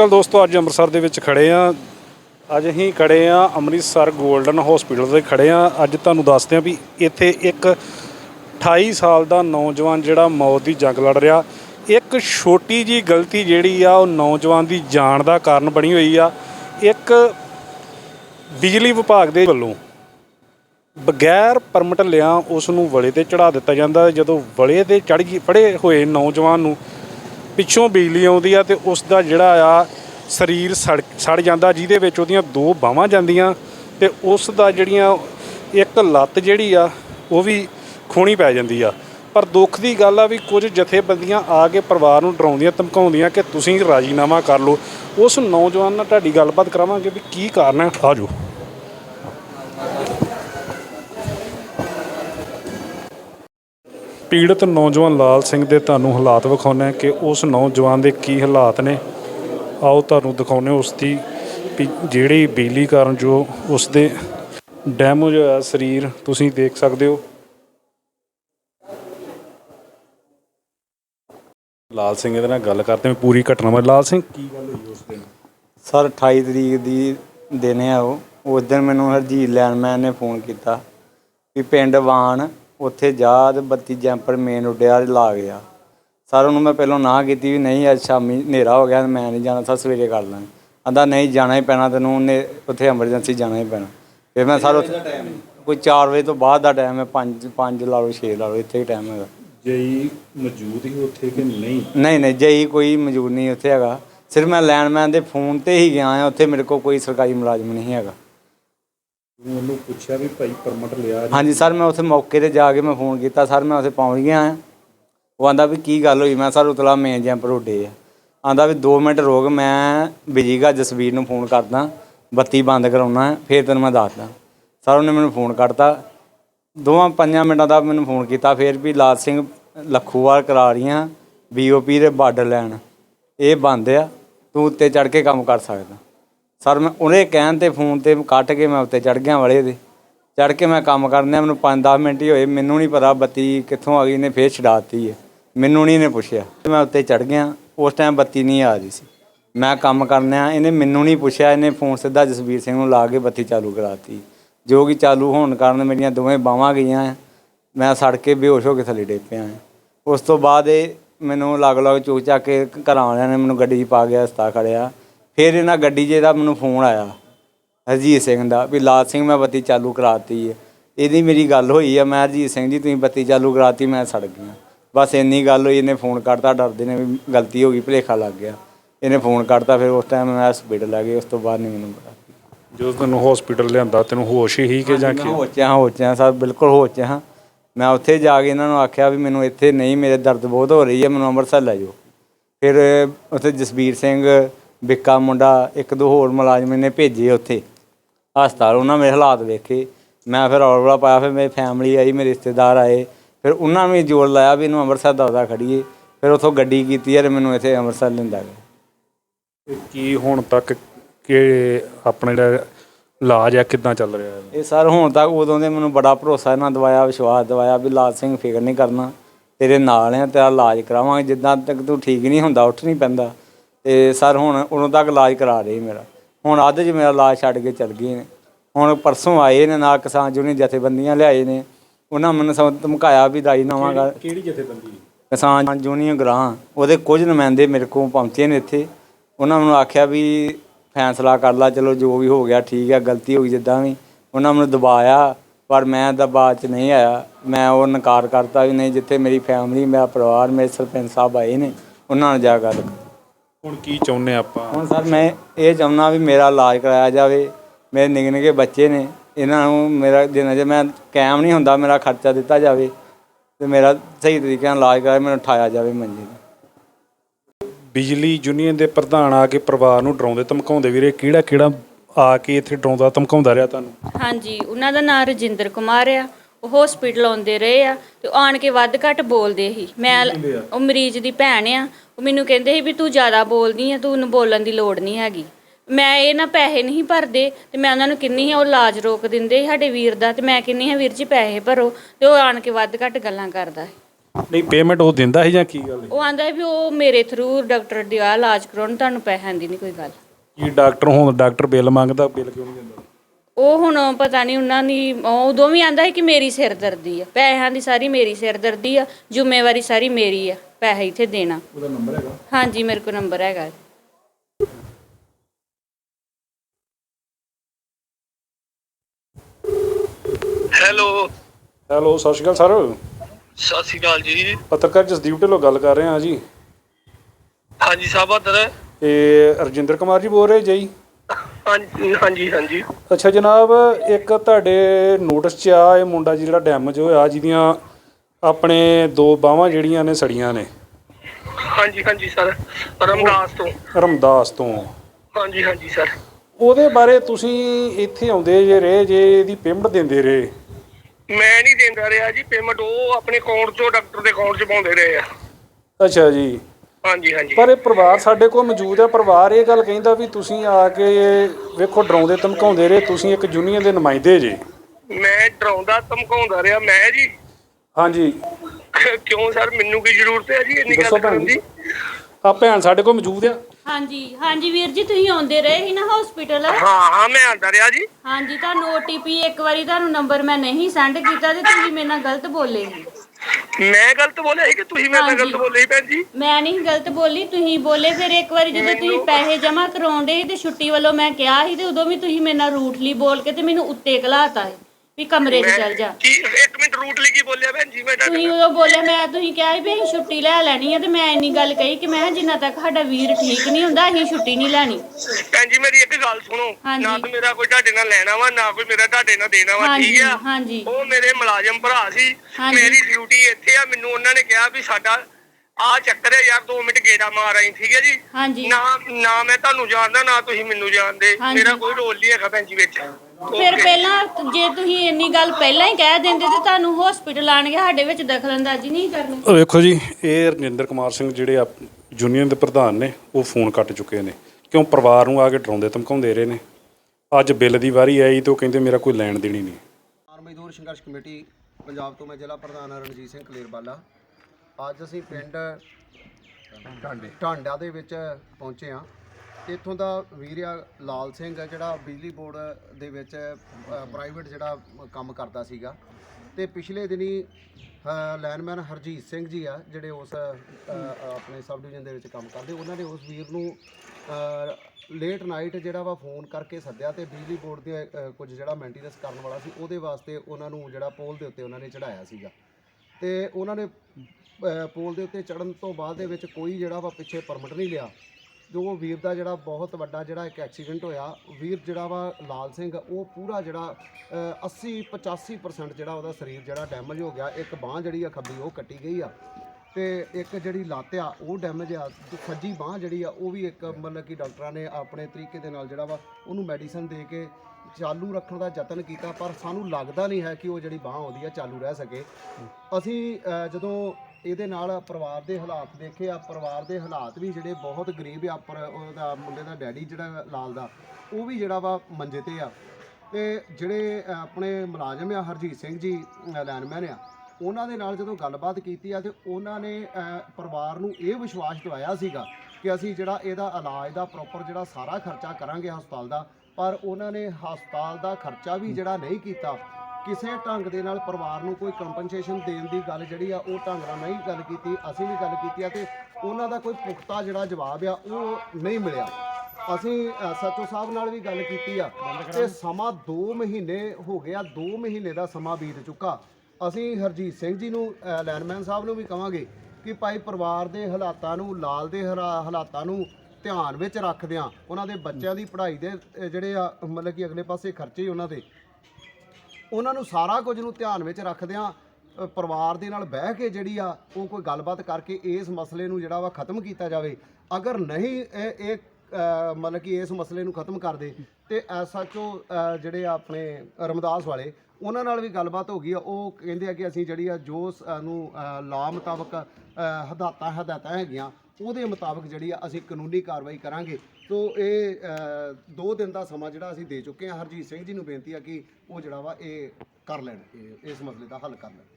ਅਕਾਲ ਦੋਸਤੋ, ਅੱਜ ਅੰਮ੍ਰਿਤਸਰ ਦੇ ਵਿੱਚ ਖੜੇ ਆ। ਅੱਜ ਅਸੀਂ ਖੜੇ ਆ ਅੰਮ੍ਰਿਤਸਰ 골ਡਨ ਹਸਪੀਟਲ ਦੇ ਖੜੇ ਆ। ਅੱਜ ਤੁਹਾਨੂੰ ਦੱਸਦੇ ਆ ਵੀ ਇੱਥੇ ਇੱਕ 28 ਸਾਲ ਦਾ ਨੌਜਵਾਨ ਜਿਹੜਾ ਮੌਤ ਦੀ ਜੰਗ ਲੜ ਰਿਹਾ। ਇੱਕ ਛੋਟੀ ਜੀ ਗਲਤੀ ਜਿਹੜੀ ਆ, ਉਹ ਨੌਜਵਾਨ ਦੀ ਜਾਨ ਦਾ ਕਾਰਨ ਬਣੀ ਹੋਈ ਆ। ਇੱਕ ਬਿਜਲੀ ਵਿਭਾਗ ਦੇ ਵੱਲੋਂ ਬਗੈਰ ਪਰਮਿਟ ਲਿਆ ਉਸ ਨੂੰ ਵਲੇ ਤੇ ਚੜਾ ਦਿੱਤਾ ਜਾਂਦਾ। ਜਦੋਂ ਵਲੇ ਤੇ ਚੜ ਗਈ, ਫੜੇ ਹੋਏ ਨੌਜਵਾਨ ਨੂੰ ਪਿੱਛੋਂ ਬਿਜਲੀ ਆਉਂਦੀ ਆ ਤੇ ਉਸ ਦਾ ਜਿਹੜਾ ਆ ਸਰੀਰ ਸੜ ਸੜ ਜਾਂਦਾ, ਜਿਹਦੇ ਵਿੱਚ ਉਹਦੀਆਂ ਦੋ ਬਾਹਾਂ ਜਾਂਦੀਆਂ ਤੇ ਉਸ ਦਾ ਜਿਹੜੀਆਂ ਇੱਕ ਲੱਤ ਜਿਹੜੀ ਆ, ਉਹ ਵੀ ਖੋਣੀ ਪੈ ਜਾਂਦੀ ਆ। ਪਰ ਦੁੱਖ ਦੀ ਗੱਲ ਆ ਵੀ ਕੁਝ ਜਥੇਬੰਦੀਆਂ ਆ ਕੇ ਪਰਿਵਾਰ ਨੂੰ ਡਰਾਉਂਦੀਆਂ, ਧਮਕਾਉਂਦੀਆਂ ਕਿ ਤੁਸੀਂ ਰਾਜੀਨਾਮਾ ਕਰ ਲਓ। ਉਸ ਨੌਜਵਾਨ ਨਾਲ ਤੁਹਾਡੀ ਗੱਲਬਾਤ ਕਰਾਵਾਂਗੇ ਵੀ ਕੀ ਕਾਰਨ ਹੈ ਆਜੋ। ਪੀੜਤ ਨੌਜਵਾਨ ਲਾਲ ਸਿੰਘ ਦੇ ਤੁਹਾਨੂੰ ਹਾਲਾਤ ਵਿਖਾਉਂਦੇ ਕਿ ਉਸ ਨੌਜਵਾਨ ਦੇ ਕੀ ਹਾਲਾਤ ਨੇ। ਆਓ ਤੁਹਾਨੂੰ ਦਿਖਾਉਂਦੇ ਹਾਂ ਉਸ ਦੀ ਵੀ ਜਿਹੜੀ ਬਿਜਲੀ ਕਾਰਨ ਜੋ ਉਸ ਦੇ ਡੈਮੇਜ ਹੋਇਆ ਸਰੀਰ, ਤੁਸੀਂ ਦੇਖ ਸਕਦੇ ਹੋ। ਲਾਲ ਸਿੰਘ ਇਹਦੇ ਨਾਲ ਗੱਲ ਕਰਦੇ ਹਾਂ ਪੂਰੀ ਘਟਨਾ ਬਾਰੇ। ਲਾਲ ਸਿੰਘ, ਕੀ ਗੱਲ ਹੋਈ ਉਸ ਦਿਨ? ਸਰ 28 ਤਰੀਕ ਦੀ ਦਿਨ ਆ ਉਹ। ਉਸ ਦਿਨ ਮੈਨੂੰ ਹਰਜੀਤ ਲੈਂਡਮੈਨ ਨੇ ਫੋਨ ਕੀਤਾ ਵੀ ਪਿੰਡ ਵਾਣ ਉੱਥੇ ਜਾ ਤੇ ਬੱਤੀ ਜੈਂਪਰ ਮੇਨ ਉੱਡਿਆ ਲਾ ਗਿਆ ਸਰ ਉਹਨੂੰ ਮੈਂ ਪਹਿਲਾਂ ਨਾ ਕੀਤੀ ਵੀ ਨਹੀਂ ਅੱਜ ਸ਼ਾਮੀ ਹਨੇਰਾ ਹੋ ਗਿਆ ਮੈਂ ਨਹੀਂ ਜਾਣਾ ਸਰ ਸਵੇਰੇ ਕਰ ਲਾਂਗੇ ਆਂਦਾ ਨਹੀਂ ਜਾਣਾ ਹੀ ਪੈਣਾ ਤੈਨੂੰ ਉਹਨੇ ਉੱਥੇ ਐਮਰਜੈਂਸੀ ਜਾਣਾ ਹੀ ਪੈਣਾ। ਫਿਰ ਮੈਂ ਸਰ ਉੱਥੇ ਕੋਈ 4 ਵਜੇ ਤੋਂ ਬਾਅਦ ਦਾ ਟਾਈਮ ਹੈ 5 5 ਲਾ ਲਓ 6 ਲਾ ਲਓ ਇੱਥੇ ਹੀ ਟਾਈਮ ਹੈਗਾ। ਜਈ ਮੌਜੂਦ ਹੀ ਉੱਥੇ ਕਿ ਨਹੀਂ? ਨਹੀਂ ਨਹੀਂ ਜਈ ਕੋਈ ਮੌਜੂਦ ਨਹੀਂ ਉੱਥੇ ਹੈਗਾ। ਸਿਰਫ ਮੈਂ ਲੈਂਡਮੈਨ ਦੇ ਫੋਨ ਤੇ ਹੀ ਗਿਆ ਆ ਉੱਥੇ ਮੇਰੇ ਕੋਲ ਕੋਈ ਸਰਕਾਰੀ ਮੁਲਾਜ਼ਮ ਨਹੀਂ ਹੈਗਾ। ਤੂੰ ਉਹਨੂੰ ਪੁੱਛਿਆ ਵੀ ਭਾਈ ਪਰਮਿਟ ਲਿਆ ਜੀ? ਹਾਂਜੀ, ਸਰ, ਮੈਂ ਉੱਥੇ ਮੌਕੇ ਤੇ ਜਾ ਕੇ ਮੈਂ ਫੋਨ ਕੀਤਾ। ਸਰ, ਮੈਂ ਉੱਥੇ ਪਹੁੰਚ ਗਿਆ ਆ ਉਹ ਆਂਦਾ ਵੀ ਕੀ ਗੱਲ ਹੋਈ? ਮੈਂ ਸਰ, ਉਤਲਾ ਮੇਨ ਜੈਂਪ ਰੋਡੇ ਆ। ਆਂਦਾ ਵੀ 2 ਮਿੰਟ ਰੁਕ, ਮੈਂ ਬਿਜੀਗਾ ਜਸਵੀਰ ਨੂੰ ਫੋਨ ਕਰਦਾ। ਬੱਤੀ ਬੰਦ ਕਰਾਉਣਾ, ਫੇਰ ਤੈਨੂੰ ਮੈਂ ਦੱਸਦਾ। ਸਰ, ਉਹਨੇ ਮੈਨੂੰ ਫੋਨ ਕਰਤਾ। ਦੋਵਾਂ ਪੰਜਾਂ ਮਿੰਟਾਂ ਦਾ ਮੈਨੂੰ ਫੋਨ ਕੀਤਾ। ਫੇਰ ਵੀ ਲਾਲ ਸਿੰਘ ਲੱਖੂਵਾਲ ਕਰਾ ਰਹੀਆਂ ਬੀਓਪੀ ਦੇ ਬਾਰਡਰ ਲੈਣ। ਇਹ ਬੰਦ ਆ। ਤੂੰ ਉੱਤੇ ਚੜ ਕੇ ਕੰਮ ਕਰ ਸਕਦਾ। ਸਰ, ਮੈਂ ਉਹਨੇ ਕਹਿਣ ਤੇ ਫੋਨ ਤੇ ਕੱਟ ਕੇ ਮੈਂ ਉੱਤੇ ਚੜ ਗਿਆ ਵਾਲੇ ਦੇ। ਚੜ ਕੇ ਮੈਂ ਕੰਮ ਕਰਨਿਆ ਮੈਨੂੰ 5-10 ਮਿੰਟ ਹੀ ਹੋਏ, ਮੈਨੂੰ ਨਹੀਂ ਪਤਾ ਬੱਤੀ ਕਿੱਥੋਂ ਆ ਗਈ ਨੇ ਫੇਰ ਛਡਾਤੀ ਹੈ। ਮੈਨੂੰ ਨਹੀਂ ਨੇ ਪੁੱਛਿਆ। ਮੈਂ ਉੱਤੇ ਚੜ ਗਿਆ, ਉਸ ਟਾਈਮ ਬੱਤੀ ਨਹੀਂ ਆ ਰਹੀ ਸੀ। ਮੈਂ ਕੰਮ ਕਰਨਿਆ ਇਹਨੇ ਮੈਨੂੰ ਨਹੀਂ ਪੁੱਛਿਆ, ਇਹਨੇ ਫੋਨ ਸਿੱਧਾ ਜਸਵੀਰ ਸਿੰਘ ਨੂੰ ਲਾ ਕੇ ਬੱਤੀ ਚਾਲੂ ਕਰਾਤੀ ਜੋ ਕਿ ਚਾਲੂ ਹੋਣ ਕਾਰਨ ਮੇਰੀਆਂ ਦੋਵੇਂ ਬਾਹਾਂ ਗਈਆਂ, ਮੈਂ ਸੜ ਕੇ ਬੇਹੋਸ਼ ਹੋ ਕੇ ਥੱਲੇ ਡਿੱਗ ਪਿਆ ਉਸ ਤੋਂ ਬਾਅਦ ਇਹ ਮੈਨੂੰ ਲੱਗ ਲੱਗ ਚੂਕ ਚੱਕ ਕੇ ਘਰਾਂ ਵਾਲਿਆਂ ਨੇ ਮੈਨੂੰ ਗੱਡੀ 'ਚ ਪਾ ਕੇ ਹਸਤਾ ਖੜਿਆ ਫਿਰ ਇਹਨਾਂ ਗੱਡੀ 'ਚ ਇਹਦਾ ਮੈਨੂੰ ਫੋਨ ਆਇਆ ਹਰਜੀਤ ਸਿੰਘ ਦਾ ਵੀ ਲਾਲ ਸਿੰਘ ਮੈਂ ਬੱਤੀ ਚਾਲੂ ਕਰਾਤੀ ਹੈ ਇਹਦੀ ਮੇਰੀ ਗੱਲ ਹੋਈ ਆ ਮੈਂ ਹਰਜੀਤ ਸਿੰਘ ਜੀ ਤੁਸੀਂ ਬੱਤੀ ਚਾਲੂ ਕਰਾਤੀ ਮੈਂ ਸੜ ਗਿਆ ਬਸ ਇੰਨੀ ਗੱਲ ਹੋਈ ਇਹਨੇ ਫੋਨ ਕੱਟਤਾ ਡਰਦੇ ਨੇ ਵੀ ਗਲਤੀ ਹੋ ਗਈ ਭੁਲੇਖਾ ਲੱਗ ਗਿਆ। ਇਹਨੇ ਫੋਨ ਕੱਟਤਾ ਫਿਰ ਉਸ ਟਾਈਮ ਮੈਂ ਹਸਪੀਟਲ ਲੈ ਗਏ ਉਸ ਤੋਂ ਬਾਅਦ ਨਹੀਂ ਮੈਨੂੰ ਪਤਾ। ਜਦੋਂ ਤੈਨੂੰ ਹਸਪੀਟਲ ਲਿਆਂਦਾ ਤੈਨੂੰ ਹੋਸ਼ ਹੀ ਕਿ ਜਾਂ ਕੀ? ਹੋਚਿਆ ਹਾਂ ਹੋਚਿਆ ਸਰ ਬਿਲਕੁਲ ਹੋਚਿਆ ਹਾਂ। ਮੈਂ ਉੱਥੇ ਜਾ ਕੇ ਇਹਨਾਂ ਨੂੰ ਆਖਿਆ ਵੀ ਮੈਨੂੰ ਇੱਥੇ ਨਹੀਂ ਮੇਰੇ ਦਰਦ ਬਹੁਤ ਹੋ ਰਹੀ ਹੈ ਮੈਨੂੰ ਅੰਮ੍ਰਿਤਸਰ ਲੈ ਜਾਓ। ਫਿਰ ਉੱਥੇ ਜਸਬੀਰ ਸਿੰਘ ਬਿੱਕਾ ਮੁੰਡਾ ਇੱਕ ਦੋ ਹੋਰ ਮੁਲਾਜ਼ਮ ਨੇ ਭੇਜੇ ਉੱਥੇ। ਹਸਪਤਾਲ ਉਹਨਾਂ ਮੇਰੇ ਹਾਲਾਤ ਵੇਖੇ। ਮੈਂ ਫਿਰ ਔਰਵਲਾ ਪਾਇਆ ਫਿਰ ਮੇਰੀ ਫੈਮਿਲੀ ਆਈ ਮੇਰੇ ਰਿਸ਼ਤੇਦਾਰ ਆਏ। ਫਿਰ ਉਹਨਾਂ ਨੇ ਵੀ ਜ਼ੋਰ ਲਾਇਆ ਵੀ ਇਹਨੂੰ ਅੰਮ੍ਰਿਤਸਰ ਦੌਦਾ ਖੜੀਏ ਫਿਰ ਉੱਥੋਂ ਗੱਡੀ ਕੀਤੀ ਯਾਰ ਮੈਨੂੰ ਇੱਥੇ ਅੰਮ੍ਰਿਤਸਰ ਲਿੰਦਾ ਗਿਆ। ਕੀ ਹੁਣ ਤੱਕ ਕਿ ਆਪਣਾ ਜਿਹੜਾ ਇਲਾਜ ਆ ਕਿੱਦਾਂ ਚੱਲ ਰਿਹਾ ਹੈ ਇਹ ਸਰ ਹੁਣ ਤੱਕ ਉਦੋਂ ਦੇ ਮੈਨੂੰ ਬੜਾ ਭਰੋਸਾ ਇਹਨਾਂ ਦਵਾਇਆ ਵਿਸ਼ਵਾਸ ਦਵਾਇਆ ਵੀ ਲਾਲ ਸਿੰਘ ਫਿਕਰ ਨਹੀਂ ਕਰਨਾ। ਤੇਰੇ ਨਾਲ ਆ ਤੇਰਾ ਇਲਾਜ ਕਰਾਵਾਂਗੇ। ਜਿੱਦਾਂ ਤੱਕ ਤੂੰ ਠੀਕ ਨਹੀਂ ਹੁੰਦਾ ਉੱਠ ਨਹੀਂ ਪੈਂਦਾ। ਤੇ ਸਰ ਹੁਣ ਉਦੋਂ ਤੱਕ ਇਲਾਜ ਕਰਾ ਰਹੇ ਮੇਰਾ। ਹੁਣ ਅੱਧ 'ਚ ਮੇਰਾ ਇਲਾਜ ਛੱਡ ਕੇ ਚੱਲ ਗਏ ਨੇ। ਹੁਣ ਪਰਸੋਂ ਆਏ ਨੇ ਨਾਲ ਕਿਸਾਨ ਯੂਨੀਅਨ ਜਥੇਬੰਦੀਆਂ ਲਿਆਏ ਨੇ। ਉਹਨਾਂ ਮੈਨੂੰ ਸਭ ਧਮਕਾਇਆ ਵੀ ਦਾਈ ਨਾਵਾਂਗਾ ਕਿਹੜੀ ਜਥੇਬੰਦੀ? ਕਿਸਾਨ ਯੂਨੀਅਨ ਗ੍ਰਾਂ ਉਹਦੇ ਕੁਝ ਨੁਮਾਇੰਦੇ ਮੇਰੇ ਕੋਲ ਪਹੁੰਚੇ ਨੇ ਇੱਥੇ। ਉਹਨਾਂ ਮੈਨੂੰ ਆਖਿਆ ਵੀ ਫੈਸਲਾ ਕਰ ਲਾ ਚਲੋ ਜੋ ਵੀ ਹੋ ਗਿਆ ਠੀਕ ਹੈ ਗਲਤੀ ਹੋ ਗਈ ਜਿੱਦਾਂ ਵੀ। ਉਹਨਾਂ ਮੈਨੂੰ ਦਬਾਇਆ ਪਰ ਮੈਂ ਦਬਾਅ 'ਚ ਨਹੀਂ ਆਇਆ। ਮੈਂ ਉਹ ਨਕਾਰ ਕਰਤਾ ਵੀ ਨਹੀਂ ਜਿੱਥੇ ਮੇਰੀ ਫੈਮਿਲੀ ਮੇਰਾ ਪਰਿਵਾਰ ਮੇਰੇ ਸਰਪੰਚ ਸਾਹਿਬ ਆਏ ਨੇ ਉਹਨਾਂ ਨਾਲ ਜਾ ਗੱਲ ਕਰ ਹੁਣ ਕੀ ਚਾਹੁੰਦੇ ਆਪਾਂ? ਹੁਣ ਸਰ ਮੈਂ ਇਹ ਚਾਹੁੰਦਾ ਵੀ ਮੇਰਾ ਇਲਾਜ ਕਰਾਇਆ ਜਾਵੇ ਮੇਰੇ ਨਿੱਕੇ ਨਿੱਕੇ ਬੱਚੇ ਨੇ ਇਹਨਾਂ ਨੂੰ ਮੇਰਾ ਜਿੰਨਾ ਜੇ ਮੈਂ ਕਾਇਮ ਨਹੀਂ ਹੁੰਦਾ ਮੇਰਾ ਖਰਚਾ ਦਿੱਤਾ ਜਾਵੇ ਤੇ ਮੇਰਾ ਸਹੀ ਤਰੀਕੇ ਨਾਲ ਇਲਾਜ ਕਰਾਇਆ ਮੈਨੂੰ ਉਠਾਇਆ ਜਾਵੇ ਮੰਜੇ ਤੇ। ਬਿਜਲੀ ਯੂਨੀਅਨ ਦੇ ਪ੍ਰਧਾਨ ਆ ਕੇ ਪਰਿਵਾਰ ਨੂੰ ਡਰਾਉਂਦੇ ਧਮਕਾਉਂਦੇ ਵੀਰੇ ਕਿਹੜਾ ਕਿਹੜਾ ਆ ਕੇ ਇੱਥੇ ਡਰਾਉਂਦਾ ਧਮਕਾਉਂਦਾ ਰਿਹਾ ਤੁਹਾਨੂੰ? ਹਾਂਜੀ ਉਹਨਾਂ ਦਾ ਨਾਮ ਰਜਿੰਦਰ ਕੁਮਾਰ ਆ। ਉਹ ਹਸਪੀਟਲ ਆਉਂਦੇ ਰਹੇ ਆ ਤੇ ਉਹ ਆਣ ਕੇ ਵੱਧ ਘੱਟ ਬੋਲਦੇ ਸੀ। ਮੈਂ ਉਹ ਮਰੀਜ਼ ਦੀ ਭੈਣ ਆ ਉਹ ਮੈਨੂੰ ਕਹਿੰਦੇ ਸੀ ਵੀ ਤੂੰ ਜ਼ਿਆਦਾ ਬੋਲਦੀ ਆ ਤੂੰ ਬੋਲਣ ਦੀ ਲੋੜ ਨਹੀਂ ਹੈਗੀ। ਮੈਂ ਇਹ ਨਾ ਪੈਸੇ ਨਹੀਂ ਭਰਦੇ ਤੇ ਮੈਂ ਉਹਨਾਂ ਨੂੰ ਕਿੰਨੀ ਆ ਉਹ ਇਲਾਜ ਰੋਕ ਦਿੰਦੇ ਸਾਡੇ ਵੀਰ ਦਾ ਤੇ ਮੈਂ ਕਿੰਨੀ ਆ ਵੀਰ ਜੀ ਪੈਸੇ ਭਰੋ ਤੇ ਉਹ ਆਣ ਕੇ ਵੱਧ ਘੱਟ ਗੱਲਾਂ ਕਰਦਾ ਸੀ। ਨਹੀਂ ਪੇਮੈਂਟ ਉਹ ਦਿੰਦਾ ਸੀ ਜਾਂ ਕੀ ਗੱਲ ਹੈ ਉਹ ਆਂਦਾ ਵੀ ਉਹ ਮੇਰੇ ਥਰੂ ਡਾਕਟਰ ਦੀ ਆ ਇਲਾਜ ਕਰਾਉਣ ਤੁਹਾਨੂੰ ਪੈਸਿਆਂ ਦੀ ਨਹੀਂ ਕੋਈ ਗੱਲ। ਕੀ ਡਾਕਟਰ ਹੁਣ ਡਾਕਟਰ ਬਿੱਲ ਮੰਗਦਾ ਬਿੱਲ ਕਿਉਂ ਨਹੀਂ ਦਿੰਦਾ? ਉਹ ਹੁਣ ਪਤਾ ਨਹੀਂ ਉਹਨਾਂ ਦੀ ਉਹ ਉਦੋਂ ਵੀ ਆਂਦਾ ਸੀ ਕਿ ਮੇਰੀ ਸਿਰਦਰਦੀ ਆ। ਪੈਸਿਆਂ ਦੀ ਸਾਰੀ ਮੇਰੀ ਸਿਰਦਰਦੀ ਆ ਜ਼ਿੰਮੇਵਾਰੀ ਸਾਰੀ ਮੇਰੀ ਆ ਪੈਸੇ ਇੱਥੇ ਦੇਣਾ। ਉਹਦਾ ਨੰਬਰ ਹੈਗਾ? ਹਾਂਜੀ ਮੇਰੇ ਕੋਲ ਨੰਬਰ ਹੈਗਾ। ਹੈਲੋ। ਹੈਲੋ ਸਤਿ ਸ਼੍ਰੀ ਅਕਾਲ ਸਰ। ਸਤਿ ਸ਼੍ਰੀ ਅਕਾਲ ਜੀ। ਪੱਤਰਕਾਰ ਜਸਦੀਪ ਢਿੱਲੋਂ ਗੱਲ ਕਰ ਰਹੇ ਹਾਂ ਜੀ। ਹਾਂਜੀ ਸਾਹਿਬ ਅਦਰ ਇਹ ਰਜਿੰਦਰ ਕੁਮਾਰ ਜੀ ਬੋਲ ਰਹੇ ਜੀ। ਹਾਂਜੀ ਹਾਂਜੀ ਹਾਂਜੀ। ਅੱਛਾ ਜਨਾਬ ਇੱਕ ਤੁਹਾਡੇ ਨੋਟਿਸ 'ਚ ਆ ਇਹ ਮੁੰਡਾ ਜਿਹੜਾ ਡੈਮੇਜ ਹੋਇਆ ਜਿਹਦੀਆਂ ਆਪਣੇ ਦੋ ਬਾਹਾਂ ਜਿਹੜੀਆਂ ਨੇ ਸੜੀਆਂ ਨੇ। ਹਾਂਜੀ ਹਾਂਜੀ ਸਰ। ਰਮਦਾਸ ਤੋਂ। ਰਮਦਾਸ ਤੋਂ। ਹਾਂਜੀ ਹਾਂਜੀ ਸਰ। ਉਹਦੇ ਬਾਰੇ ਤੁਸੀਂ ਇੱਥੇ ਆਉਂਦੇ ਜੇ ਰਹੇ ਜੇ ਇਹਦੀ ਪੇਮੈਂਟ ਦਿੰਦੇ ਰਹੇ? ਮੈਂ ਨਹੀਂ ਦਿੰਦਾ ਰਿਹਾ ਜੀ ਪੇਮੈਂਟ ਉਹ ਆਪਣੇ ਅਕਾਊਂਟ ਚੋਂ ਡਾਕਟਰ ਦੇ ਅਕਾਊਂਟ 'ਚ ਪਾਉਂਦੇ ਰਹੇ ਆ। ਅੱਛਾ ਜੀ। ਹਾਂਜੀ ਹਾਂਜੀ। ਪਰ ਇਹ ਪਰਿਵਾਰ ਸਾਡੇ ਕੋਲ ਮੌਜੂਦ ਹੈ। ਪਰਿਵਾਰ ਇਹ ਗੱਲ ਕਹਿੰਦਾ ਵੀ ਤੁਸੀਂ ਆ ਕੇ ਵੇਖੋ ਡਰਾਉਂਦੇ ਧਮਕਾਉਂਦੇ ਰਹੇ। ਤੁਸੀਂ ਇੱਕ ਯੂਨੀਅਨ ਦੇ ਨੁਮਾਇੰਦੇ ਜੇ। ਮੈਂ ਡਰਾਉਂਦਾ ਧਮਕਾਉਂਦਾ ਰਿਹਾ। ਮੈਂ ਜੀ। ਹਾਂਜੀ। ਕਿਉਂ ਸਰ? ਮੈਨੂੰ ਕੀ ਜ਼ਰੂਰਤ ਹੈ ਜੀ ਇੰਨੀ ਗੱਲ ਕਰਨ ਦੀ? ਜੀ। ਆ ਭੈਣ ਸਾਡੇ ਕੋਲ ਮੌਜੂਦ ਆ। ਹਾਂਜੀ ਹਾਂਜੀ ਵੀਰ ਜੀ ਤੁਸੀਂ ਆਉਂਦੇ ਰਹੇ ਸੀ ਨਾ ਹਸਪੀਟਲ ਹਾਂ ਹਾਂ ਮੈਂ ਆਂਦਾ ਰਿਹਾ ਜੀ। ਹਾਂਜੀ ਤੁਹਾਨੂੰ OTP ਇੱਕ ਵਾਰੀ ਤੁਹਾਨੂੰ ਨੰਬਰ ਮੈਂ ਨਹੀਂ ਸੈਂਡ ਕੀਤਾ ਤੇ ਤੁਸੀਂ ਮੇਰੇ ਨਾਲ ਗਲਤ ਬੋਲੇ ਸੀ। ਮੈਂ ਗਲਤ ਬੋਲਿਆ ਸੀ ਕਿ ਤੁਸੀਂ ਮੇਰੇ ਨਾਲ ਹਾਂਜੀ। ਗਲਤ ਬੋਲੇ ਸੀ ਭੈਣ ਜੀ ਮੈਂ ਨਹੀਂ ਗਲਤ ਬੋਲੀ ਤੁਸੀਂ ਬੋਲੇ ਫਿਰ ਇੱਕ ਵਾਰੀ ਜਦੋਂ ਤੁਸੀਂ ਪੈਸੇ ਜਮ੍ਹਾਂ ਕਰਾਉਂਦੇ ਸੀ ਤੇ ਛੁੱਟੀ ਵੱਲੋਂ ਮੈਂ ਕਿਹਾ ਸੀ ਤੇ ਉਦੋਂ ਵੀ ਤੁਸੀਂ ਮੇਰੇ ਨਾਲ ਰੂਟਲੀ ਬੋਲ ਕੇ ਤੇ ਮੈਨੂੰ ਉੱਤੇ ਘਲਾਤਾ ਸੀ ਵੀ ਕਮਰੇ 'ਚ ਚੱਲ ਜਾ ਕੀ ਇੱਕ ਮਿੰਟ ਰੂਟ ਲਈ ਕੀ ਬੋਲਿਆ ਭੈਣ ਜੀ ਮੈਂ ਤੁਹਾਡੇ ਤੁਸੀਂ? ਉਦੋਂ ਬੋਲੇ ਮੈਂ ਤੁਸੀਂ ਕਿਹਾ ਸੀ ਵੀ ਅਸੀਂ ਛੁੱਟੀ ਲੈ ਲੈਣੀ ਆ ਤੇ ਮੈਂ ਇੰਨੀ ਗੱਲ ਕਹੀ ਕਿ ਮੈਂ ਕਿਹਾ ਜਿੰਨਾ ਤੱਕ ਸਾਡਾ ਵੀਰ ਠੀਕ ਨਹੀਂ ਹੁੰਦਾ ਅਸੀਂ ਛੁੱਟੀ ਨਹੀਂ ਲੈਣੀ ਭੈਣ ਜੀ ਮੇਰੀ ਇੱਕ ਗੱਲ ਸੁਣੋ ਹਾਂਜੀ। ਨਾ ਤਾਂ ਮੇਰਾ ਕੋਈ ਤੁਹਾਡੇ ਨਾਲ ਲੈਣਾ ਵਾ ਨਾ ਕੋਈ ਮੇਰਾ ਤੁਹਾਡੇ ਨਾਲ ਦੇਣਾ ਵਾ ਹਾਂਜੀ ਠੀਕ ਆ ਹਾਂਜੀ ਉਹ ਮੇਰੇ ਮੁਲਾਜ਼ਮ ਭਰਾ ਸੀ ਹਾਂਜੀ। ਮੇਰੀ ਡਿਊਟੀ ਇੱਥੇ ਆ ਮੈਨੂੰ ਉਹਨਾਂ ਨੇ ਕਿਹਾ ਵੀ ਸਾਡਾ ਆ ਚੱਕਰ ਹੈ ਯਾਰ 2 ਮਿੰਟ ਗੇੜਾ ਮਾਰ ਆਈ ਠੀਕ ਹੈ ਜੀ ਹਾਂਜੀ ਨਾ ਨਾ ਮੈਂ ਤੁਹਾਨੂੰ ਜਾਣਦਾ ਨਾ ਤੁਸੀਂ ਮੈਨੂੰ ਜਾਣਦੇ ਹਾਂਜੀ। ਮੇਰਾ ਕੋਈ ਰੋਲ ਨਹੀਂ ਹੈਗਾ ਭੈਣ ਜੀ ਵਿੱਚ ਫਿਰ। ਪਹਿਲਾਂ ਜੇ ਤੁਸੀਂ ਇੰਨੀ ਗੱਲ ਪਹਿਲਾਂ ਹੀ ਕਹਿ ਦਿੰਦੇ ਤੇ ਤੁਹਾਨੂੰ ਹਸਪੀਟਲ ਆਣ ਕੇ ਸਾਡੇ ਵਿੱਚ ਦਖਲਅੰਦਾਜ਼ੀ ਨਹੀਂ ਕਰਨੀ। ਵੇਖੋ ਜੀ ਇਹ ਰਜਿੰਦਰ ਕੁਮਾਰ ਸਿੰਘ ਜਿਹੜੇ ਆ ਯੂਨੀਅਨ ਦੇ ਪ੍ਰਧਾਨ ਨੇ ਉਹ ਫੋਨ ਕੱਟ ਚੁੱਕੇ ਨੇ। ਕਿਉਂ ਪਰਿਵਾਰ ਨੂੰ ਆ ਕੇ ਡਰਾਉਂਦੇ ਧਮਕਾਉਂਦੇ ਰਹੇ ਨੇ? ਅੱਜ ਬਿੱਲ ਦੀ ਵਾਰੀ ਆਈ ਤੇ ਉਹ ਕਹਿੰਦੇ ਮੇਰਾ ਕੋਈ ਲੈਣ ਦੇਣੀ ਨਹੀਂ। ਕਿਸਾਨ ਮਜ਼ਦੂਰ ਸੰਘਰਸ਼ ਕਮੇਟੀ ਪੰਜਾਬ ਤੋਂ ਮੈਂ ਜ਼ਿਲ੍ਹਾ ਪ੍ਰਧਾਨ ਰਣਜੀਤ ਸਿੰਘ ਕਲੇਰਵਾਲਾ ਅੱਜ ਅਸੀਂ ਪਿੰਡ ਢਾਂਡੇ ਢਾਂਡਾ ਦੇ ਵਿੱਚ ਪਹੁੰਚੇ ਹਾਂ। ਇੱਥੋਂ ਦਾ ਵੀਰ ਆ ਲਾਲ ਸਿੰਘ ਆ ਜਿਹੜਾ ਬਿਜਲੀ ਬੋਰਡ ਦੇ ਵਿੱਚ ਪ੍ਰਾਈਵੇਟ ਜਿਹੜਾ ਕੰਮ ਕਰਦਾ ਸੀਗਾ। ਤੇ ਪਿਛਲੇ ਦਿਨੀ ਅ, ਲਾਈਨਮੈਨ ਹਰਜੀਤ ਸਿੰਘ ਜੀ ਆ ਜਿਹੜੇ ਉਸ ਆਪਣੇ ਸਬ ਡਿਵੀਜ਼ਨ ਦੇ ਵਿੱਚ ਕੰਮ ਕਰਦੇ ਉਹਨਾਂ ਨੇ ਉਸ ਵੀਰ ਨੂੰ ਲੇਟ ਨਾਈਟ ਜਿਹੜਾ ਵਾ ਫੋਨ ਕਰਕੇ ਸੱਦਿਆ ਤੇ ਬਿਜਲੀ ਬੋਰਡ ਦੇ ਕੁਝ ਜਿਹੜਾ ਮੇਨਟੇਨੈਂਸ ਕਰਨ ਵਾਲਾ ਸੀ ਉਹਦੇ ਵਾਸਤੇ ਉਹਨਾਂ ਨੂੰ ਜਿਹੜਾ ਪੋਲ ਦੇ ਉੱਤੇ ਉਹਨਾਂ ਨੇ ਚੜਾਇਆ ਸੀਗਾ। ਤੇ ਉਹਨਾਂ ਨੇ ਪੋਲ ਦੇ ਉੱਤੇ ਚੜਨ ਤੋਂ ਬਾਅਦ ਦੇ ਵਿੱਚ ਕੋਈ ਜਿਹੜਾ ਵਾ ਪਿੱਛੇ ਪਰਮਿਟ ਨਹੀਂ ਲਿਆ। ਜੋ ਵੀਰ ਦਾ ਜਿਹੜਾ ਬਹੁਤ ਵੱਡਾ ਜਿਹੜਾ ਇੱਕ ਐਕਸੀਡੈਂਟ ਹੋਇਆ ਵੀਰ ਜਿਹੜਾ ਵਾ ਲਾਲ ਸਿੰਘ ਉਹ ਪੂਰਾ ਜਿਹੜਾ ਅ, 80 85% ਜਿਹੜਾ ਉਹਦਾ ਸਰੀਰ ਜਿਹੜਾ ਡੈਮੇਜ ਹੋ ਗਿਆ ਇੱਕ ਬਾਹ ਜਿਹੜੀ ਆ ਖੱਬੀ ਉਹ ਕੱਟੀ ਗਈ ਆ। ਤੇ ਇੱਕ ਜਿਹੜੀ ਲੱਤ ਆ ਉਹ ਡੈਮੇਜ ਆ ਤੇ ਸੱਜੀ ਬਾਹ ਜਿਹੜੀ ਆ ਉਹ ਵੀ ਇੱਕ ਮਤਲਬ ਕਿ ਡਾਕਟਰਾਂ ਨੇ ਆਪਣੇ ਤਰੀਕੇ ਦੇ ਨਾਲ ਜਿਹੜਾ ਵਾ ਉਹਨੂੰ ਮੈਡੀਸਨ ਦੇ ਕੇ ਚਾਲੂ ਰੱਖਣ ਦਾ ਯਤਨ ਕੀਤਾ ਪਰ ਸਾਨੂੰ ਲੱਗਦਾ ਨਹੀਂ ਹੈ ਕਿ ਉਹ ਜਿਹੜੀ ਬਾਹ ਉਹਦੀ ਆ ਚਾਲੂ ਰਹਿ ਸਕੇ। ਅਸੀਂ ਅ, ਜਦੋਂ ਇਹਦੇ ਨਾਲ ਪਰਿਵਾਰ ਦੇ ਹਾਲਾਤ ਦੇਖੇ, ਆ ਪਰਿਵਾਰ ਦੇ ਹਾਲਾਤ ਵੀ ਜਿਹੜੇ ਬਹੁਤ ਗਰੀਬ ਆ, ਪਰ ਉਹਦਾ ਮੁੰਡੇ ਦਾ ਡੈਡੀ ਜਿਹੜਾ ਲਾਲ ਦਾ, ਉਹ ਵੀ ਜਿਹੜਾ ਵਾ ਮੰਜੇ ਤੇ ਆ। ਤੇ ਜਿਹੜੇ ਆਪਣੇ ਮੁਲਾਜ਼ਮ ਆ, ਹਰਜੀਤ ਸਿੰਘ ਜੀ ਲਾਈਨਮੈਨ ਆ, ਉਹਨਾਂ ਦੇ ਨਾਲ ਜਦੋਂ ਗੱਲਬਾਤ ਕੀਤੀ ਆ, ਤੇ ਉਹਨਾਂ ਨੇ ਪਰਿਵਾਰ ਨੂੰ ਇਹ ਵਿਸ਼ਵਾਸ ਦਿਵਾਇਆ ਸੀਗਾ ਕਿ ਅਸੀਂ ਜਿਹੜਾ ਇਹਦਾ ਇਲਾਜ ਦਾ ਪ੍ਰੋਪਰ ਜਿਹੜਾ ਸਾਰਾ ਖਰਚਾ ਕਰਾਂਗੇ ਹਸਪਤਾਲ ਦਾ, ਪਰ ਉਹਨਾਂ ਨੇ ਹਸਪਤਾਲ ਦਾ ਖਰਚਾ ਵੀ ਜਿਹੜਾ ਨਹੀਂ ਕੀਤਾ। ਕਿਸੇ ਢੰਗ ਦੇ ਨਾਲ ਪਰਿਵਾਰ ਨੂੰ ਕੋਈ ਕੰਪਨਸੇਸ਼ਨ ਦੇਣ ਦੀ ਗੱਲ ਜਿਹੜੀ ਆ ਉਹ ਢੰਗ ਨਾਲ ਨਹੀਂ ਗੱਲ ਕੀਤੀ ਅਸੀਂ ਵੀ ਗੱਲ ਕੀਤੀ ਆ ਤੇ ਉਹਨਾਂ ਦਾ ਕੋਈ ਪੁਖਤਾ ਜਿਹੜਾ ਜਵਾਬ ਆ ਉਹ ਨਹੀਂ ਮਿਲਿਆ। ਅਸੀਂ ਸੱਚੋ ਸਾਹਿਬ ਨਾਲ ਵੀ ਗੱਲ ਕੀਤੀ ਆ ਤੇ ਸਮਾਂ 2 ਮਹੀਨੇ ਹੋ ਗਿਆ 2 ਮਹੀਨੇ ਦਾ ਸਮਾਂ ਬੀਤ ਚੁੱਕਾ। ਅਸੀਂ ਹਰਜੀਤ ਸਿੰਘ ਜੀ ਨੂੰ ਅ, ਲਾਈਨਮੈਨ ਸਾਹਿਬ ਨੂੰ ਵੀ ਕਵਾਂਗੇ ਕਿ ਭਾਈ ਪਰਿਵਾਰ ਦੇ ਹਾਲਾਤਾਂ ਨੂੰ ਲਾਲ ਦੇ ਹਾਲਾ- ਹਾਲਾਤਾਂ ਨੂੰ ਧਿਆਨ ਵਿੱਚ ਰੱਖਦਿਆਂ ਉਹਨਾਂ ਦੇ ਬੱਚਿਆਂ ਦੀ ਪੜ੍ਹਾਈ ਦੇ ਜਿਹੜੇ ਆ ਮਤਲਬ ਕਿ ਅਗਲੇ ਪਾਸੇ ਖਰਚੇ ਉਹਨਾਂ ਦੇ ਉਹਨਾਂ ਨੂੰ ਸਾਰਾ ਕੁਝ ਨੂੰ ਧਿਆਨ ਵਿੱਚ ਰੱਖਦਿਆਂ ਪਰਿਵਾਰ ਦੇ ਨਾਲ ਬਹਿ ਕੇ ਜਿਹੜੀ ਆ, ਉਹ ਕੋਈ ਗੱਲਬਾਤ ਕਰਕੇ ਇਸ ਮਸਲੇ ਨੂੰ ਜਿਹੜਾ ਵਾ ਖਤਮ ਕੀਤਾ ਜਾਵੇ। ਅਗਰ ਨਹੀਂ, ਇਹ ਇਹ ਮਤਲਬ ਕਿ ਇਸ ਮਸਲੇ ਨੂੰ ਖਤਮ ਕਰਦੇ ਤੇ ਐਸਐਚਓ ਜਿਹੜੇ ਆ ਆਪਣੇ ਰਮਦਾਸ ਵਾਲੇ, ਉਹਨਾਂ ਨਾਲ ਵੀ ਗੱਲਬਾਤ ਹੋ ਗਈ ਆ। ਉਹ ਕਹਿੰਦੇ ਆ ਕਿ ਅਸੀਂ ਜਿਹੜੀ ਆ, ਜੋ ਨੂੰ ਲਾ ਮੁਤਾਬਕ ਹਦਾਇਤਾਂ ਹਦਾਇਤਾਂ ਹੈਗੀਆਂ, ਉਹਦੇ ਮੁਤਾਬਕ ਜਿਹੜੀ ਆ, ਅਸੀਂ ਕਾਨੂੰਨੀ ਕਾਰਵਾਈ ਕਰਾਂਗੇ। ਸੋ ਇਹ 2 ਦਿਨ ਦਾ ਸਮਾਂ ਜਿਹੜਾ ਅਸੀਂ ਦੇ ਚੁੱਕੇ ਹਾਂ। ਹਰਜੀਤ ਸਿੰਘ ਜੀ ਨੂੰ ਬੇਨਤੀ ਆ ਕਿ ਉਹ ਜਿਹੜਾ ਵਾ ਇਹ ਕਰ ਲੈਣ ਇਸ ਮਸਲੇ ਦਾ ਹੱਲ ਕਰ ਲੈਣ।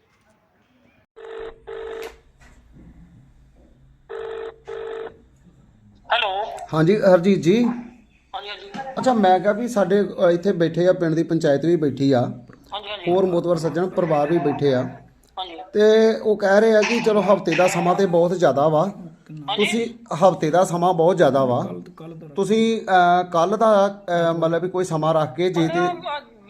ਹੈਲੋ। ਹਾਂਜੀ ਹਰਜੀਤ ਜੀ। ਅੱਛਾ ਮੈਂ ਕਿਹਾ ਵੀ ਸਾਡੇ ਅ, ਇੱਥੇ ਬੈਠੇ ਆ ਪਿੰਡ ਦੀ ਪੰਚਾਇਤ ਵੀ ਬੈਠੀ ਆ। ਹੋਰ ਮੋਤਵਰ ਸੱਜਣ ਪਰਿਵਾਰ ਵੀ ਬੈਠੇ ਆ। ਤੇ ਉਹ ਕਹਿ ਰਹੇ ਆ ਕਿ ਚਲੋ ਹਫ਼ਤੇ ਦਾ ਸਮਾਂ ਤੇ ਬਹੁਤ ਜ਼ਿਆਦਾ ਵਾ। ਤੁਸੀਂ ਹਫ਼ਤੇ ਦਾ ਸਮਾਂ ਬਹੁਤ ਜ਼ਿਆਦਾ ਵਾ। ਤੁਸੀਂ ਕੱਲ ਦਾ ਮਤਲਬ ਵੀ ਕੋਈ ਸਮਾਂ ਰੱਖ ਕੇ ਜੇ ਤੇ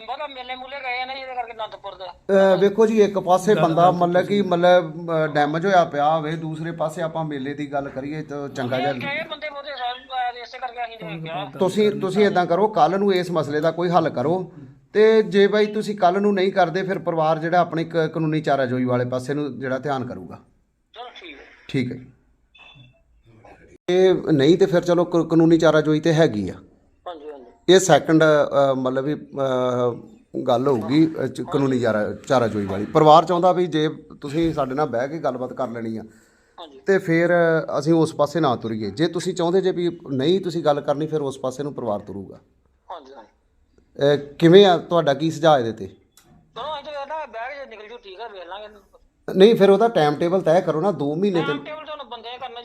ਬੜਾ ਮੇਲੇ ਮੂਲੇ ਗਏ ਨੇ ਜਿਹਦੇ ਕਰਕੇ ਅਨੰਦਪੁਰ ਦੇ। ਅ, ਵੇਖੋ ਜੀ ਇੱਕ ਪਾਸੇ ਬੰਦਾ ਮਤਲਬ ਕਿ ਮਤਲਬ ਡੈਮੇਜ ਹੋਇਆ ਪਿਆ ਹੋਵੇ ਦੂਸਰੇ ਪਾਸੇ ਆਪਾਂ ਮੇਲੇ ਦੀ ਗੱਲ ਕਰੀਏ ਤਾਂ ਚੰਗਾ ਜਿਹਾ ਕਈ ਬੰਦੇ ਬੋਦੇ ਸਾਹਿਬ ਇਸੇ ਕਰਕੇ ਅਸੀਂ ਦੇ ਗਿਆ ਤੁਸੀਂ ਤੁਸੀਂ ਇਦਾਂ ਕਰੋ ਕੱਲ ਨੂੰ ਇਸ ਮਸਲੇ ਦਾ ਕੋਈ ਹੱਲ ਕਰੋ। ਤੇ ਜੇ ਬਾਈ ਤੁਸੀਂ ਕੱਲ ਨੂੰ ਨਹੀਂ ਕਰਦੇ ਫਿਰ ਪਰਿਵਾਰ ਜਿਹੜਾ ਆਪਣੀ ਕ- ਕਾਨੂੰਨੀ ਚਾਰਾਜੋਈ ਵਾਲੇ ਪਾਸੇ ਨੂੰ ਜਿਹੜਾ ਧਿਆਨ ਕਰੂਗਾ। ਚਲੋ ਠੀਕ ਹੈ। ਠੀਕ ਹੈ ਜੀ। ਇਹ ਨਹੀਂ ਤੇ ਫਿਰ ਚਲੋ ਕ- ਕਾਨੂੰਨੀ ਚਾਰਾਜੋਈ ਤੇ ਹੈਗੀ ਆ। ਹਾਂਜੀ ਹਾਂਜੀ। ਇਹ ਸੈਕੰਡ ਮਤਲਬ ਵੀ ਅ, ਗੱਲ ਹੋਊਗੀ ਅ, ਚ- ਕਾਨੂੰਨੀ ਚਾਰਾ ਚਾਰਾਜੋਈ ਵਾਲੀ। ਪਰਿਵਾਰ ਚਾਹੁੰਦਾ ਵੀ ਜੇ ਤੁਸੀਂ ਸਾਡੇ ਨਾਲ ਬਹਿ ਕੇ ਗੱਲਬਾਤ ਕਰ ਲੈਣੀ ਆ ਹਾਂਜੀ। ਤੇ ਫਿਰ ਅ, ਅਸੀਂ ਉਸ ਪਾਸੇ ਨਾ ਤੁਰੀਏ। ਜੇ ਤੁਸੀਂ ਚਾਹੁੰਦੇ ਜੇ ਵੀ ਨਹੀਂ ਤੁਸੀਂ ਗੱਲ ਕਰਨੀ ਫਿਰ ਉਸ ਪਾਸੇ ਨੂੰ ਪਰਿਵਾਰ ਤੁਰੂਗਾ। ਹਾਂਜੀ ਹਾਂਜੀ। ਅ, ਕਿਵੇਂ ਆ? ਤੁਹਾਡਾ ਕੀ ਸੁਝਾਅ ਇਹਦੇ ਤੇ? ਚਲੋ ਅਸੀਂ ਤਾਂ ਨਾ ਬੈਗ ਜੇ ਨਿਕਲ ਜੂ ਠੀਕ ਹੈ ਵੇਖ ਲਾਂਗੇ। ਨਹੀਂ ਫਿਰ ਉਹਦਾ ਟਾਈਮ ਟੇਬਲ ਤੈਅ ਕਰੋ ਨਾ 2 ਮਹੀਨੇ ਤੇ ਟੇਬਲ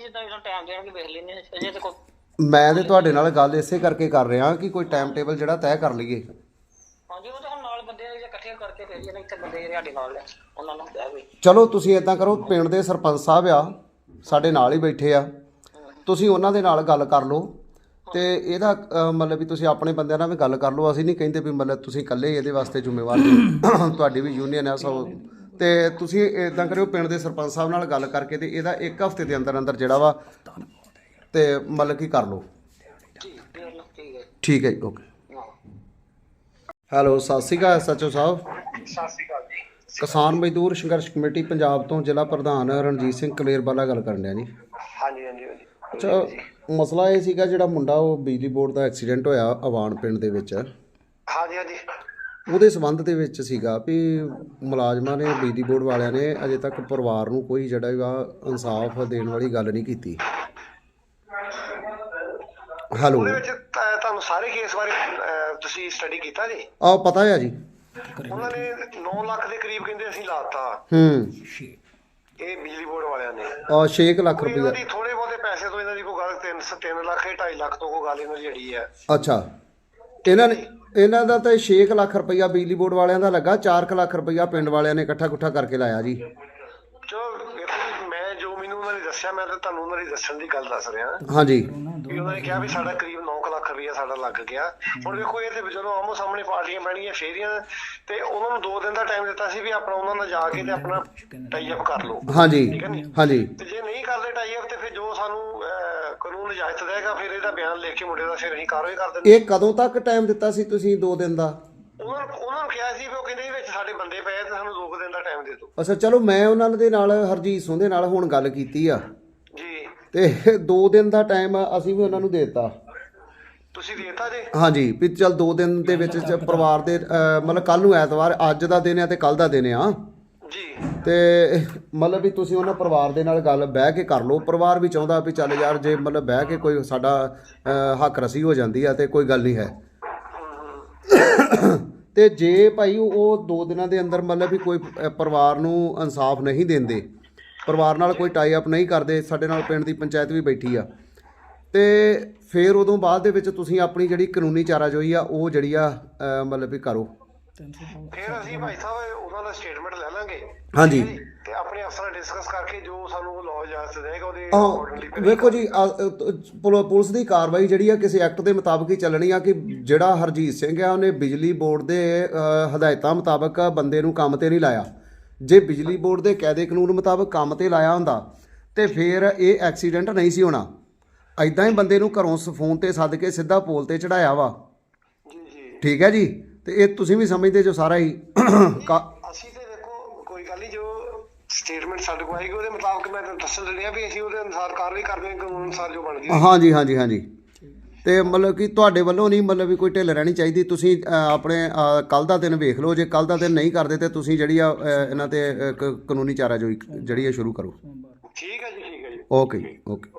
ਜਿੱਦਾਂ ਵੀ ਟਾਈਮ ਦੇਣਗੇ ਵੇਖ ਲੈਣੇ ਅਜੇ ਤੇ ਕੋਈ ਮੈਂ ਤੇ ਤੁਹਾਡੇ ਨਾਲ ਗੱਲ ਇਸੇ ਕਰਕੇ ਕਰ ਰਿਹਾ ਕਿ ਕੋਈ ਟਾਈਮ ਟੇਬਲ ਜਿਹੜਾ ਤੈਅ ਕਰ ਲਈਏ। ਹਾਂਜੀ ਉਹ ਤਾਂ ਹੁਣ ਨਾਲ ਬੰਦੇ ਜੇ ਇਕੱਠੇ ਕਰਕੇ ਫੇਰ ਜਿਹੜੇ ਇੱਥੇ ਬੰਦੇ ਜਿਹੜੇ ਸਾਡੇ ਨਾਲ ਨੇ ਉਹਨਾਂ ਨੂੰ ਕਹਿ ਵੀ। ਚਲੋ ਤੁਸੀਂ ਇਦਾਂ ਕਰੋ ਪਿੰਡ ਦੇ ਸਰਪੰਚ ਸਾਹਿਬ ਆ ਸਾਡੇ ਨਾਲ ਹੀ ਬੈਠੇ ਆ। ਤੁਸੀਂ ਉਹਨਾਂ ਦੇ ਨਾਲ ਗੱਲ ਕਰ ਲਓ ਤੇ ਇਹਦਾ ਅ, ਮਤਲਬ ਵੀ ਤੁਸੀਂ ਆਪਣੇ ਬੰਦਿਆਂ ਨਾਲ ਵੀ ਗੱਲ ਕਰ ਲਓ। ਅਸੀਂ ਨਹੀਂ ਕਹਿੰਦੇ ਵੀ ਮਤਲਬ ਤੁਸੀਂ ਇਕੱਲੇ ਹੀ ਇਹਦੇ ਵਾਸਤੇ ਜ਼ਿੰਮੇਵਾਰ ਜੀ ਤੁਹਾਡੀ ਵੀ ਯੂਨੀਅਨ ਹੈ ਸੋ ਤੇ ਤੁਸੀਂ ਇਦਾਂ ਕਰਿਓ ਪਿੰਡ ਦੇ ਸਰਪੰਚ ਸਾਹਿਬ ਨਾਲ ਗੱਲ ਕਰਕੇ ਤੇ ਇਹਦਾ ਇੱਕ ਹਫ਼ਤੇ ਦੇ ਅੰਦਰ ਅੰਦਰ ਜਿਹੜਾ ਵਾ ਤੇ ਮਤਲਬ ਕੀ ਕਰ ਲਓ। ਠੀਕ ਹੈ ਜੀ ਓਕੇ। ਹੈਲੋ ਸਤਿ ਸ਼੍ਰੀ ਅਕਾਲ ਸੱਚੋ ਸਾਹਿਬ ਸਤਿ ਸ਼੍ਰੀ ਅਕਾਲ ਜੀ। ਕਿਸਾਨ ਮਜ਼ਦੂਰ ਸੰਘਰਸ਼ ਕਮੇਟੀ ਪੰਜਾਬ ਤੋਂ ਜ਼ਿਲ੍ਹਾ ਪ੍ਰਧਾਨ ਰਣਜੀਤ ਸਿੰਘ ਕਲੇਰਵਾਲਾ ਗੱਲ ਕਰਨ ਡਿਆ ਜੀ। ਹਾਂਜੀ ਹਾਂਜੀ। ਅੱਛਾ ਮਸਲਾ ਇਹ ਸੀਗਾ ਜਿਹੜਾ ਮੁੰਡਾ ਉਹ ਬਿਜਲੀ ਬੋਰਡ ਦਾ ਐਕਸੀਡੈਂਟ ਹੋਇਆ ਅਵਾਨ ਪਿੰਡ ਦੇ ਵਿੱਚ। ਹਾਂਜੀ ਹਾਂਜੀ। ਉਹਦੇ ਸਬੰਧ ਦੇ ਵਿੱਚ ਸੀਗਾ ਵੀ ਮੁਲਾਜ਼ਮਾਂ ਨੇ ਬਿਜਲੀ ਬੋਰਡ ਵਾਲਿਆਂ ਨੇ ਅਜੇ ਤੱਕ ਪਰਿਵਾਰ ਨੂੰ ਕੋਈ ਜਿਹੜਾ ਵਾ ਇਨਸਾਫ ਦੇਣ ਵਾਲੀ ਗੱਲ ਨਹੀਂ ਕੀਤੀ। ਹੈਲੋ। ਉਹਦੇ ਵਿੱਚ ਤਾਂ- ਤੁਹਾਨੂੰ ਸਾਰੇ ਕੇਸ ਬਾਰੇ ਅਹ, ਤੁਸੀਂ ਸਟੱਡੀ ਕੀਤਾ ਜੀ? ਆਹ ਪਤਾ ਹੈ ਜੀ। ਉਹਨਾਂ ਨੇ 9 ਲੱਖ ਦੇ ਕਰੀਬ ਕਹਿੰਦੇ ਅਸੀਂ ਲਾਤਾ। ਹੂੰ। ਇਹ ਬਿਜਲੀ ਬੋਰਡ ਵਾਲਿਆਂ ਨੇ। ਆ 6 ਲੱਖ ਕੋਈ ਇਹਨਾਂ ਰੁਪਈਆ ਦੀ ਥੋੜੇ ਬਹੁਤੇ ਪੈਸੇ ਤੋਂ ਇਹਨਾਂ ਦੀ ਕੋਈ ਗੱਲ 3 3 ਲੱਖ ਜਾਂ 2.5 ਲੱਖ ਤੋਂ ਕੋਈ ਗੱਲ ਇਹਨਾਂ ਦੀ ਜਿਹੜੀ ਹੈ। ਅੱਛਾ। ਇਹਨਾਂ ਨੇ ਇਹਨਾਂ ਦਾ ਤਾਂ 6 ਲੱਖ ਰੁਪਈਆ ਬਿਜਲੀ ਬੋਰਡ ਵਾਲਿਆਂ ਦਾ ਲੱਗਾ 4 ਲੱਖ ਰੁਪਈਆ ਪਿੰਡ ਵਾਲਿਆਂ ਨੇ ਇਕੱਠਾ ਕੁੱਠਾ ਕਰਕੇ ਲਾਇਆ ਜੀ। ਚਲੋ ਜੀ ਮੈਂ ਜੋ ਮੈਨੂੰ ਉਹਨਾਂ ਨੇ ਦੱਸਿਆ ਮੈਂ ਤਾਂ ਤੁਹਾਨੂੰ ਉਹਨਾਂ ਦੀ ਦੱਸਣ ਦੀ ਗੱਲ ਦੱਸ ਰਿਹਾ। ਹਾਂਜੀ। ਵੀ ਉਹਨਾਂ ਨੇ ਕਿਹਾ ਵੀ ਸਾਡਾ ਕਰੀਬ 9 ਲੱਖ ਰੁਪਈਆ ਸਾਡਾ ਲੱਗ ਗਿਆ। ਹੁਣ ਵੇਖੋ ਇਹ ਤੇ ਜਦੋਂ ਆਮੋ ਸਾਹਮਣੇ ਪਾਰਟੀਆਂ ਬਹਿਣਗੀਆਂ ਫੇਰੀਆਂ ਤੇ ਉਹਨਾਂ ਨੂੰ 2 ਦਿਨ ਦਾ ਟਾਈਮ ਦਿੱਤਾ ਸੀ ਵੀ ਆਪਣਾ ਉਹਨਾਂ ਨਾਲ ਜਾ ਕੇ ਤੇ ਆਪਣਾ ਟਾਈ ਅਪ ਕਰ ਲਓ। ਹਾਂਜੀ? ਹਾਂਜੀ। ਤੇ ਜੇ ਨਹੀਂ ਕਰਦੇ ਟਾਈ ਅਪ ਤੇ ਫਿਰ ਜੋ ਸਾਨੂੰ ਕਾਨੂੰਨ ਇਜਾਜ਼ਤ ਦੇਗਾ ਫਿਰ ਇਹਦਾ ਬਿਆਨ ਲਿਖ ਕੇ ਮੁੰਡੇ ਦਾ ਫਿਰ ਅਸੀਂ ਕਾਰਵਾਈ ਕਰ ਦਿੰਦੇ। ਇਹ ਕਦੋਂ ਤੱਕ ਟਾਈਮ ਦਿੱਤਾ ਸੀ ਤੁਸੀਂ 2 ਦਿਨ ਦਾ? ਉਹਨਾਂ ਨੂੰ ਉਹਨਾਂ ਨੂੰ ਕਿਹਾ ਸੀ ਵੀ ਉਹ ਕਹਿੰਦੇ ਵੀ ਵਿੱਚ ਸਾਡੇ ਬੰਦੇ ਪਏ ਆ ਤੇ ਸਾਨੂੰ 2 ਦਿਨ ਦਾ ਟਾਈਮ ਦੇ ਦਿਓ। ਅੱਛਾ ਚਲੋ ਮੈਂ ਉਹਨਾਂ ਦੇ ਨਾਲ ਹਰਜੀਤ ਸਿੰਘ ਦੇ ਨਾਲ ਹੁਣ ਗੱਲ ਕੀਤੀ ਆ। ਜੀ। ਤੇ 2 ਦਿਨ ਦਾ ਟਾਈਮ ਅਸੀਂ ਵੀ ਉਹਨਾਂ ਨੂੰ ਦੇ ਦਿੱਤਾ। ਤੁਸੀਂ ਦੇਤਾ ਜੀ? ਹਾਂਜੀ ਵੀ ਚਲ 2 ਦਿਨ ਦੇ ਵਿੱਚ ਚ ਪਰਿਵਾਰ ਦੇ ਅਹ, ਮਤਲਬ ਕੱਲ ਨੂੰ ਐਤਵਾਰ ਅੱਜ ਦਾ ਦਿਨ ਆ ਤੇ ਕੱਲ ਦਾ ਦਿਨ ਆ। ਜੀ। ਤੇ ਮਤਲਬ ਵੀ ਤੁਸੀਂ ਉਹਨਾਂ ਪਰਿਵਾਰ ਦੇ ਨਾਲ ਗੱਲ ਬਹਿ ਕੇ ਕਰ ਲਓ। ਪਰਿਵਾਰ ਵੀ ਚਾਹੁੰਦਾ ਵੀ ਚੱਲ ਯਾਰ ਜੇ ਮਤਲਬ ਬਹਿ ਕੇ ਕੋਈ ਸਾਡਾ ਅਹ, ਹੱਕ ਰਸੀ ਹੋ ਜਾਂਦੀ ਆ ਤੇ ਕੋਈ ਗੱਲ ਨਹੀਂ ਹੈ। ਤੇ ਜੇ ਭਾਈ ਉਹ 2 ਦਿਨਾਂ ਦੇ ਅੰਦਰ ਮਤਲਬ ਵੀ ਕੋਈ ਅਹ, ਪਰਿਵਾਰ ਨੂੰ ਇਨਸਾਫ ਨਹੀਂ ਦਿੰਦੇ ਪਰਿਵਾਰ ਨਾਲ ਕੋਈ ਟਾਈ ਅਪ ਨਹੀਂ ਕਰਦੇ ਸਾਡੇ ਨਾਲ ਪਿੰਡ ਦੀ ਪੰਚਾਇਤ ਵੀ ਬੈਠੀ ਆ। ਤੇ ਫਿਰ ਉਦੋਂ ਬਾਅਦ ਦੇ ਵਿੱਚ ਤੁਸੀਂ ਆਪਣੀ ਜਿਹੜੀ ਕਾਨੂੰਨੀ ਚਾਰਾਜੋਈ ਆ ਉਹ ਜਿਹੜੀ ਆ ਮਤਲਬ ਵੀ ਕਰੋ। ਫਿਰ ਅਸੀਂ ਭਾਈ ਸਾਹਿਬ ਉਹਨਾਂ ਦਾ ਸਟੇਟਮੈਂਟ ਲੈ ਲਾਂਗੇ। ਹਾਂਜੀ। ਤੇ ਆਪਣੇ ਅਫਸਰਾਂ ਨਾਲ ਡਿਸਕਸ ਕਰਕੇ ਜੋ ਸਾਨੂੰ ਲਾਅ ਇਜਾਜ਼ਤ ਦੇਗਾ ਉਹਦੇ accordingly ਫਿਰ ਵੇਖੋ ਜੀ ਆ, ਅ, ਤ- ਪੁਲ- ਪੁਲਿਸ ਦੀ ਕਾਰਵਾਈ ਜਿਹੜੀ ਆ ਕਿਸੇ ਐਕਟ ਦੇ ਮੁਤਾਬਕ ਹੀ ਚੱਲਣੀ ਆ ਕਿ ਜਿਹੜਾ ਹਰਜੀਤ ਸਿੰਘ ਆ ਉਹਨੇ ਬਿਜਲੀ ਬੋਰਡ ਦੇ ਅ, ਹਦਾਇਤਾਂ ਮੁਤਾਬਕ ਬੰਦੇ ਨੂੰ ਕੰਮ ਤੇ ਨਹੀਂ ਲਾਇਆ। ਜੇ ਬਿਜਲੀ ਬੋਰਡ ਦੇ ਕਾਇਦੇ ਕਾਨੂੰਨ ਮੁਤਾਬਕ ਕੰਮ ਤੇ ਲਾਇਆ ਹੁੰਦਾ ਤੇ ਫਿਰ ਇਹ ਐਕਸੀਡੈਂਟ ਨਹੀਂ ਸੀ ਹੋਣਾ। ਐਦਾਂ ਹੀ ਬੰਦੇ ਨੂੰ ਘਰੋਂ ਫੋਨ ਤੇ ਸੱਦ ਕੇ ਸਿੱਧਾ ਪੋਲ ਤੇ ਚੜਾਇਆ ਵਾ। ਜੀ। ਜੀ ਠੀਕ ਹੈ ਜੀ? ਤੇ ਇਹ ਤੁਸੀਂ ਵੀ ਸਮਝਦੇ ਜੋ ਸਾਰਾ ਹੀ ਅਸੀਂ ਤੇ ਦੇਖੋ ਕੋਈ ਗੱਲ ਨਹੀਂ ਜੋ ਸਟੇਟਮੈਂਟ ਸਾਡੇ ਕੋਲ ਆਏਗੀ ਉਹਦੇ ਮੁਤਾਬਕ ਮੈਂ ਤੁਹਾਨੂੰ ਦੱਸਣ ਦਿੰਦੇ ਆ ਵੀ ਅਸੀਂ ਉਹਦੇ ਅਨੁਸਾਰ ਕਾਰਵਾਈ ਕਰਦੇ ਹਾਂ ਕਾਨੂੰਨ ਅਨੁਸਾਰ ਜੋ ਬਣਦੀ ਹੈ ਹਾਂਜੀ ਹਾਂਜੀ ਹਾਂਜੀ। ਤੇ ਮਤਲਬ ਕਿ ਤੁਹਾਡੇ ਵੱਲੋਂ ਨਹੀਂ ਮਤਲਬ ਵੀ ਕੋਈ ਢਿੱਲ ਰਹਿਣੀ ਚਾਹੀਦੀ। ਤੁਸੀਂ ਆਪਣੇ ਕੱਲ ਦਾ ਦਿਨ ਵੇਖ ਲਓ ਜੇ ਕੱਲ ਦਾ ਦਿਨ ਨਹੀਂ ਕਰਦੇ ਤੇ ਤੁਸੀਂ ਜਿਹੜੀ ਆ ਇਹਨਾਂ ਤੇ ਕਾਨੂੰਨੀ ਚਾਰਾਜੋਈ ਜਿਹੜੀ ਆ ਸ਼ੁਰੂ ਕਰੋ। ਠੀਕ ਹੈ ਜੀ ਠੀਕ ਹੈ ਜੀ। ਓਕੇ ਜੀ ਓਕੇ।